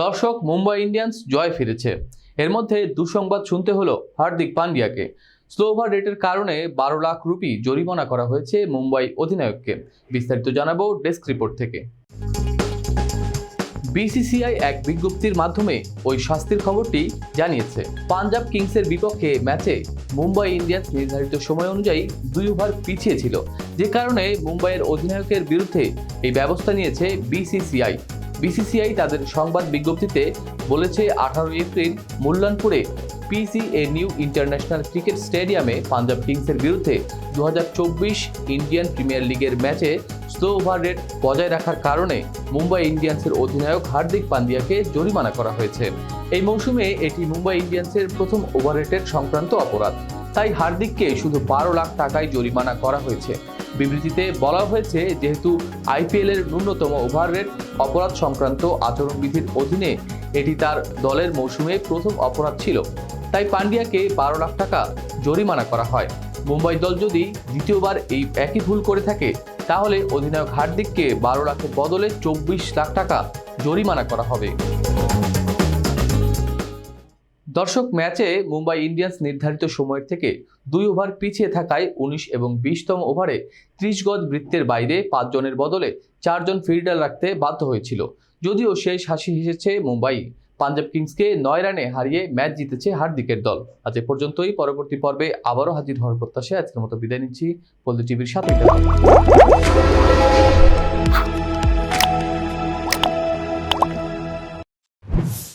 দর্শক মুম্বাই ইন্ডিয়ান্স জয় ফিরেছে। এর মধ্যে দুঃসংবাদ শুনতে হলো হার্দিক পান্ডিয়াকে। স্লো ওভার রেটের কারণে বারো লাখ রুপি জরিমানা করা হয়েছে মুম্বাই অধিনায়ককে। বিস্তারিত জানাব ডেস্ক রিপোর্ট থেকে। বিসিসিআই এক বিজ্ঞপ্তির মাধ্যমে ওই শাস্তির খবরটি জানিয়েছে। পাঞ্জাব কিংসের বিপক্ষে ম্যাচে মুম্বাই ইন্ডিয়ান্স নির্ধারিত সময় অনুযায়ী দুই ওভার পিছিয়ে ছিল। যে কারণে মুম্বাইয়ের অধিনায়কের বিরুদ্ধে এই ব্যবস্থা নিয়েছে বিসিসিআই। বিসিসিআই তাদের সংবাদ বিজ্ঞপ্তিতে বলেছে, আঠারো এপ্রিল মুল্লানপুরে পিসিএ নিউ ইন্টারন্যাশনাল ক্রিকেট স্টেডিয়ামে পাঞ্জাব কিংসের বিরুদ্ধে দু হাজার চব্বিশ ইন্ডিয়ান প্রিমিয়ার লিগের ম্যাচে স্লো ওভার রেট বজায় রাখার কারণে মুম্বাই ইন্ডিয়ান্সের অধিনায়ক হার্দিক পান্ডিয়াকে জরিমানা করা হয়েছে। এই মৌসুমে এটি মুম্বাই ইন্ডিয়ান্সের প্রথম ওভার সংক্রান্ত অপরাধ। তাই হার্দিককে শুধু বারো লাখ টাকায় জরিমানা করা হয়েছে। বিবৃতিতে বলা হয়েছে, যেহেতু আইপিএল এর ন্যূনতম ওভার রেট অপরাধ সংক্রান্ত আচরণবিধির অধীনে এটি তার দলের মৌসুমে প্রথম অপরাধ ছিল। তাই পান্ডিয়াকে বারো লাখ টাকা জরিমানা করা হয়। মুম্বাই দল যদি দ্বিতীয়বার এই একই ভুল করে থাকে, তাহলে অধিনায়ক হার্দিককে বারো লাখের বদলে চব্বিশ লাখ টাকা জরিমানা করা হবে। দর্শক ম্যাচে মুম্বাই ইন্ডিয়ান্স নির্ধারিত সময়ের থেকে দুই ওভার পিছিয়ে থাকায় উনিশ এবং বিশতম ওভারে ত্রিশ গজ বৃত্তের বাইরে পাঁচজনের বদলে চারজন ফিল্ডার রাখতে বাধ্য হয়েছিল। যদিও শেষ হাসি হেসেছে মুম্বাই। পাঞ্জাব কিংসকে নয় রানে হারিয়ে ম্যাচ জিতেছে হার্দিকের দল। আজ এ পর্যন্তই। পরবর্তী পর্বে আবারও হাজির হওয়ার প্রত্যাশায় আজকের মতো বিদায় নিচ্ছি। পল্লী টিভির সাথে।